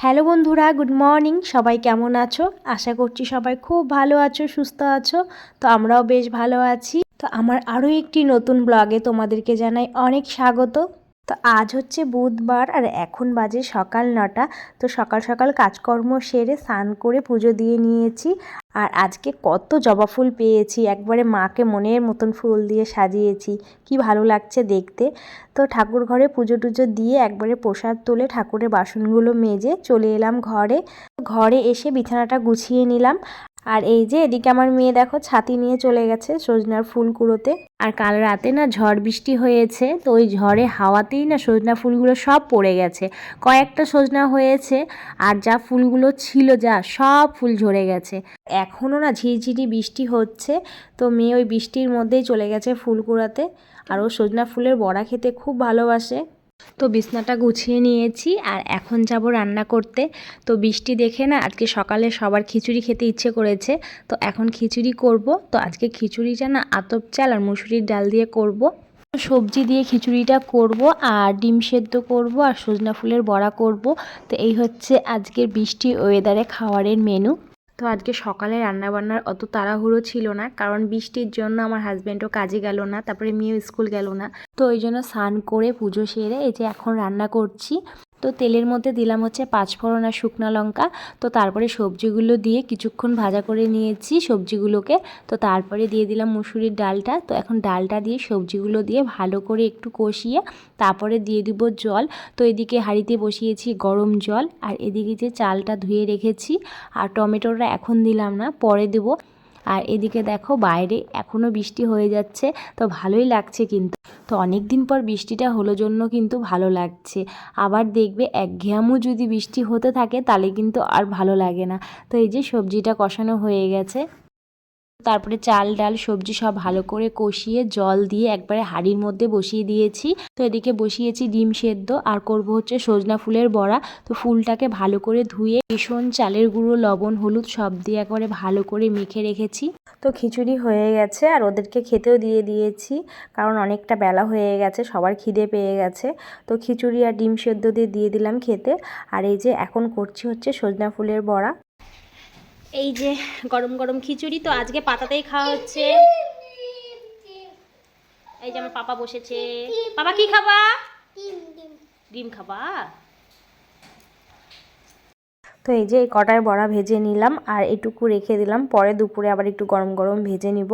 Hello বন্ধুরা, good morning. সবাই কেমন আছো? আশা করছি সবাই খুব ভালো আছো, সুস্থ আছো। তো আমরাও বেশ ভালো আছি। তো আমার আরও একটি নতুন ব্লগে তোমাদেরকে জানাই অনেক স্বাগত। তো আজ হচ্ছে বুধবার আর এখন বাজে সকাল নটা। তো সকাল সকাল কাজকর্ম সেরে স্নান করে পুজো দিয়ে নিয়েছি। আর আজকে কত জবা ফুল পেয়েছি, একবারে মাকে মনের মতন ফুল দিয়ে সাজিয়েছি, কি ভালো লাগছে দেখতে। তো ঠাকুর ঘরে পুজো টুজো দিয়ে একবারে প্রসাদ তুলে ঠাকুরের বাসনগুলো মেজে চলে এলাম ঘরে। ঘরে এসে বিছানাটা গুছিয়ে নিলাম। আর এই যে এদিকে আমার মেয়ে দেখো ছাতি নিয়ে চলে গেছে সজনার ফুল কুড়োতে। আর কাল রাতে না ঝড় বৃষ্টি হয়েছে, তো ওই ঝড়ে হাওয়াতেই না সজনা ফুলগুলো সব পড়ে গেছে। কয়েকটা সজনা হয়েছে, আর যা ফুলগুলো ছিল যা সব ফুল ঝরে গেছে। এখনও না ঝিরঝিরি বৃষ্টি হচ্ছে। তো মেয়ে ওই বৃষ্টির মধ্যেই চলে গেছে ফুল কুড়াতে আর ও সজনা ফুলের বড়া খেতে খুব ভালোবাসে। তো বিছনাটা গুছিয়ে নিয়েছি আর এখন যাব রান্না করতে। তো বৃষ্টি দেখে না আজকে সকালে সবার খিচুড়ি খেতে ইচ্ছে করেছে। তো এখন খিচুড়ি করব। তো আজকে খিচুড়িটা না আতপ চাল আর মুসুরির ডাল দিয়ে করব। সবজি দিয়ে খিচুড়িটা করব আর ডিম সেদ্ধ করব আর সজনা ফুলের বড়া করব। তো এই হচ্ছে আজকের বৃষ্টি ওয়েদারে খাওয়ারের মেনু তো আজকে সকালে রান্নাবান্নার অত তাড়াহুড়ো ছিল না, কারণ বৃষ্টির জন্য আমার হাজব্যান্ডও কাজে গেল না, তারপরে মেয়েও স্কুল গেল না। তো ওই জন্য স্নান করে পুজো সেরে এই যে এখন রান্না করছি। তো তেলের মধ্যে দিলাম হচ্ছে পাঁচফোড়ন আর শুকনো লঙ্কা। তো তারপরে সবজিগুলো দিয়ে কিছুক্ষণ ভাজা করে নিয়েছি সবজিগুলোকে। তো তারপরে দিয়ে দিলাম মুসুরির ডালটা। তো এখন ডালটা দিয়ে সবজিগুলো দিয়ে ভালো করে একটু কষিয়ে তারপরে দিয়ে দিব জল। তো এদিকে হাঁড়িতে বসিয়েছি গরম জল। আর এদিকে যে চালটা ধুয়ে রেখেছি, আর টমেটোটা এখন দিলাম না, পরে দেবো। আর এদিকে দেখো বাইরে এখনও বৃষ্টি হয়ে যাচ্ছে, তো ভালোই লাগছে কিন্তু। তো অনেক দিন পর বৃষ্টিটা হলো জন্য কিন্তু ভালো লাগছে। আবার দেখবে একঘেয়ামও যদি বৃষ্টি হতে থাকে তাহলে কিন্তু আর ভালো লাগে না। তো এই যে সবজিটা কষানো হয়ে গেছে। তারপরে চাল, ডাল, সবজি সব ভালো করে কষিয়ে জল দিয়ে একবারে হাঁড়ির মধ্যে বসিয়ে দিয়েছি। তো এদিকে বসিয়েছি ডিম সেদ্ধ, আর করব হচ্ছে সজনা ফুলের বড়া। তো ফুলটাকে ভালো করে ধুয়ে ভীষণ চালের গুঁড়ো, লবণ, হলুদ সব দিয়ে একবারে ভালো করে মেখে রেখেছি। তো খিচুড়ি হয়ে গেছে, আর ওদেরকে খেতেও দিয়ে দিয়েছি, কারণ অনেকটা বেলা হয়ে গেছে, সবার খিদে পেয়ে গেছে। তো খিচুড়ি আর ডিম সেদ্ধ দিয়ে দিয়ে দিলাম খেতে। আর এই যে এখন করছি হচ্ছে সজনা ফুলের বড়া। এই যে গরম গরম খিচুড়ি, তো আজকে পাতাতেই খাওয়া হচ্ছে। এই যে আমার পাপা বসেছে। পাপা, কি খাবা? ডিম খাবা? তো এই যে এই কটায় বড়া ভেজে নিলাম, আর এটুকু রেখে দিলাম। পরে দুপুরে আবার একটু গরম গরম ভেজে নিব।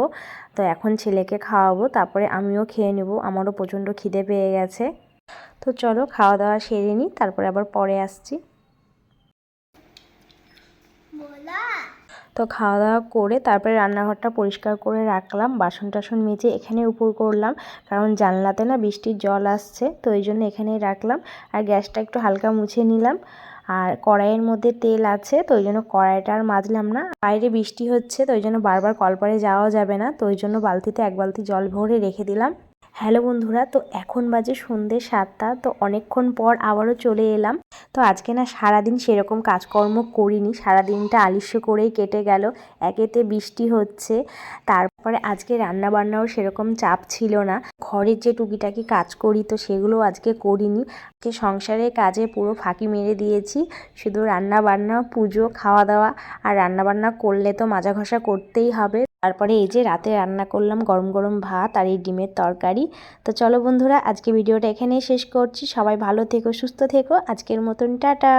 তো এখন ছেলেকে খাওয়াবো, তারপরে আমিও খেয়ে নেব। আমারও প্রচণ্ড খিদে পেয়ে গেছে। তো চলো, খাওয়া দাওয়া সেরে নিই তারপরে আবার পরে আসছি। তো খাওয়া দাওয়া করে তারপরে রান্নাঘরটা পরিষ্কার করে রাখলাম বাসন টাসন মেজে এখানে উপর করলাম, কারণ জানলাতে না বৃষ্টির জল আসছে, তো এই জন্য এখানেই রাখলাম, আর গ্যাসটা একটু হালকা মুছে নিলাম, আর কড়াইয়ের মধ্যে তেল আছে, তো ওই জন্য কড়াইটা আর মাজলাম না, বাইরে বৃষ্টি হচ্ছে, তো ওই জন্য বারবার কলপারে যাওয়া যাবে না, তো ওই জন্য বালতিতে এক বালতি জল ভরে রেখে দিলাম হ্যালো বন্ধুরা, তো এখন বাজে সন্ধ্যে সাতটা, তো অনেকক্ষণ পর আবারও চলে এলাম। তো আজকে না সারাদিন সেরকম কাজকর্ম করিনি, সারাদিনটা আলিস্য করেই কেটে গেল, একেতে বৃষ্টি হচ্ছে। তারপরে আজকে রান্না বান্নাও সেরকম চাপ ছিল না, ঘরের যে টুকিটাকি কাজ করি তো সেগুলো আজকে করিনি। আজকে সংসারের কাজে পুরো ফাঁকি মেরে দিয়েছি, শুধু রান্না বান্না পুজো, খাওয়া দাওয়া, আর রান্না বান্না করলে তো মাজা ঘষা করতেই হবে। তারপরে এই যে রাতে রান্না করলাম গরম গরম ভাত আর এই ডিমের তরকারি। তো চলো বন্ধুরা, আজকে ভিডিওটা এখানেই শেষ করছি। সবাই ভালো থেকো, সুস্থ থেকো। আজকের মতন টাটা।